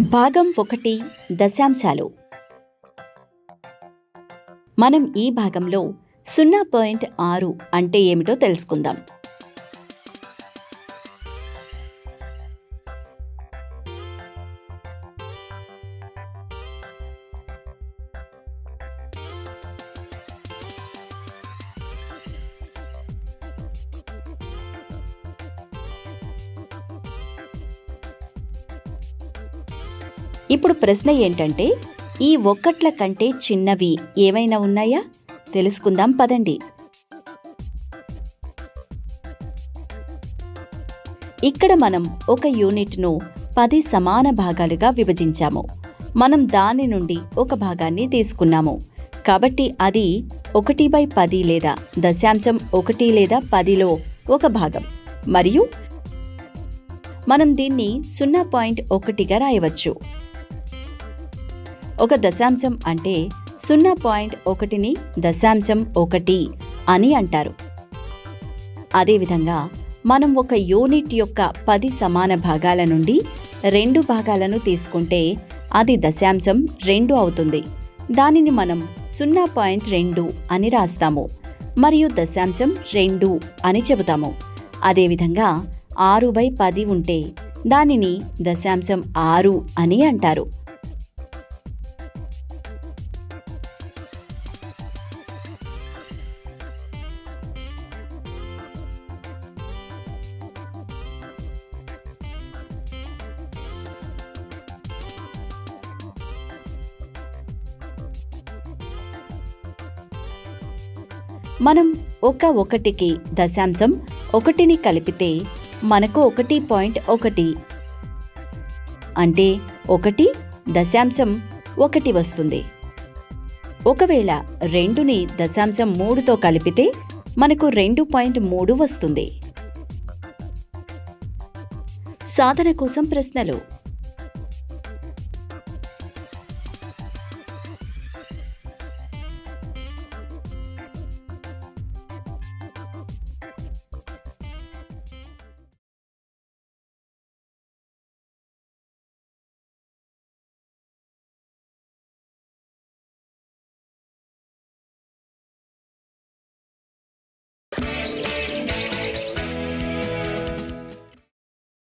భాగం ఒకటి దశాంశాలు. మనం ఈ భాగంలో సున్నా పాయింట్ ఆరు అంటే ఏమిటో తెలుసుకుందాం. ఇప్పుడు ప్రశ్న ఏంటంటే ఈ ఒక్కట్ల కంటే చిన్నవి ఏమైనా ఉన్నాయా? తెలుసుకుందాం పదండి. ఇక్కడ మనం ఒక యూనిట్ను పది సమాన భాగాలుగా విభజించాము. మనం దాని నుండి ఒక భాగాన్ని తీసుకున్నాము. కాబట్టి అది ఒకటి బై పది లేదా దశాంశం ఒకటి లేదా పదిలో ఒక భాగం. మరియు మనం దీన్ని సున్నా పాయింట్ ఒకటిగా రాయవచ్చు. ఒక దశాంశం అంటే సున్నా పాయింట్ ఒకటిని దశాంశం ఒకటి అని అంటారు. అదేవిధంగా మనం ఒక యూనిట్ యొక్క పది సమాన భాగాల నుండి రెండు భాగాలను తీసుకుంటే అది దశాంశం రెండు అవుతుంది. దానిని మనం సున్నా పాయింట్ రెండు అని రాస్తాము మరియు దశాంశం రెండు అని చెబుతాము. అదేవిధంగా ఆరు బై పది ఉంటే దానిని దశాంశం ఆరు అని అంటారు. మనం ఒక ఒకటికి దశాంశం ఒకటిని కలిపితే మనకు ఒకటి పాయింట్ ఒకటి. అంటే ఒకటి దశాంశం ఒకటి వస్తుంది. ఒకవేళ రెండుని దశాంశం మూడుతో కలిపితే మనకు రెండు పాయింట్ మూడు వస్తుంది. సాధన కోసం ప్రశ్నలు. Bye.